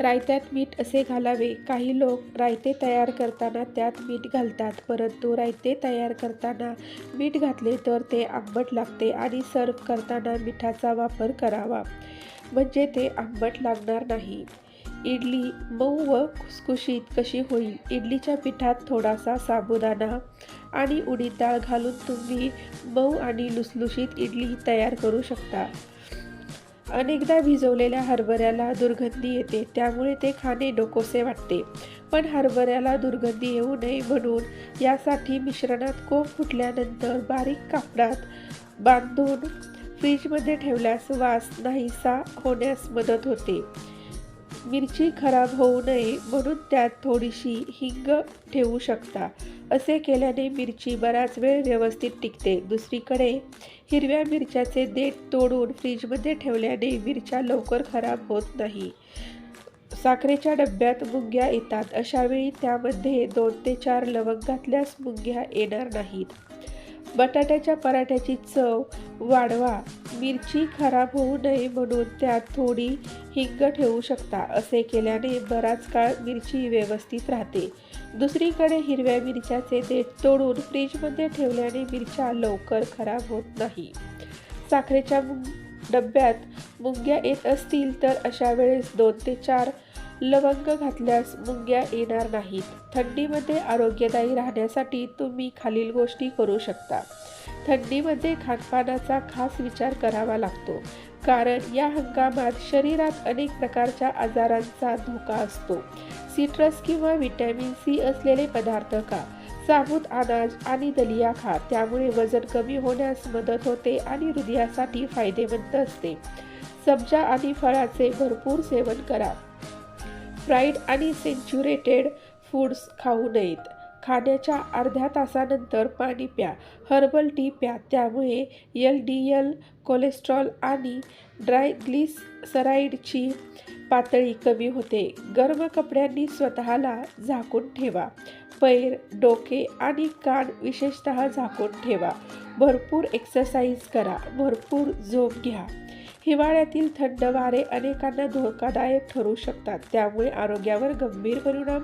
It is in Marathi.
रायत्यात मीठ असे घालावे. काही लोक रायते तयार करताना त्यात मीठ घालतात परंतु रायते तयार करताना मीठ घातले तर ते आंबट लागते आणि सर्व करताना मिठाचा वापर करावा. म्हणजे ते आंबट लागणार नाही. इडली मऊ व खुसखुशीत कशी होईल? इडलीच्या पिठात थोडासा साबुदाणा आणि उडीद डाळ घालून तुम्ही मऊ आणि लुसलुशीत इडली तयार करू शकता. अनेकदा भिजवलेल्या हरभऱ्याला दुर्गंधी येते त्यामुळे ते खाणे नकोसे वाटते. पण हरभऱ्याला दुर्गंधी येऊ नये म्हणून यासाठी मिश्रणात कोंब फुटल्यानंतर बारीक कापडात बांधून फ्रीजमध्ये ठेवल्यास वास नाहीसा होण्यास मदत होते. मिरची खराब होऊ नये म्हणून त्यात थोडीशी हिंग ठेवू शकता. असे केल्याने मिरची बराच वेळ व्यवस्थित टिकते. दुसरीकडे हिरव्या मिरच्याचे देठ तोडून फ्रीजमध्ये ठेवल्याने मिरच्या लवकर खराब होत नाही. साखरेच्या डब्यात मुंग्या येतात. अशावेळी त्यामध्ये दोन ते चार लवंग घातल्यास मुंग्या येणार नाहीत. बटाट्याच्या पराठ्याची चव वाढवा. मिरची खराब होऊ नये म्हणून त्यात थोडी हिंग ठेवू शकता असे केल्याने बराच काळ मिरची व्यवस्थित राहते. दुसरीकडे हिरव्या मिरच्याचे देठ तोडून फ्रीजमध्ये ठेवल्याने मिरच्या लवकर खराब होत नाही. साखरेच्या डब्यात मुंग्या येत असतील तर अशा वेळेस दोन ते चार लवंग घातल्यास मुंग्या येणार नाहीत. थंडीमध्ये आरोग्यदायी राहण्यासाठी तुम्ही खालील गोष्टी करू शकता. थंडीमध्ये खानपानाचा खास विचार करावा लागतो. कारण या हंगामात शरीरात अनेक प्रकारच्या आजारांचा धोका असतो. सिट्रस किंवा व्हिटॅमिन सी असलेले पदार्थ खा. साबूत अनाज आणि दलिया खा. त्यामुळे वजन कमी होण्यास मदत होते आणि हृदयासाठी फायदेमंद असते. सब्जा आणि फळाचे भरपूर सेवन करा. फ्राईड आणि सेंच्युरेटेड फूड्स खाऊ नयेत. खाण्याच्या अर्ध्या तासानंतर पाणी प्या. हर्बल टी प्या. त्यामुळे एल डी एल कोलेस्ट्रॉल आणि ड्रायग्लिसराईडची पातळी कमी होते. गरम कपड्यांनी स्वतःला झाकून ठेवा. पैर डोके आणि कान विशेषतः झाकून ठेवा. भरपूर एक्सरसाइज करा. भरपूर झोप घ्या. हिवाळ्यातील थंड वारे अनेकांना धोकादायक ठरू शकतात. त्यामुळे आरोग्यावर गंभीर परिणाम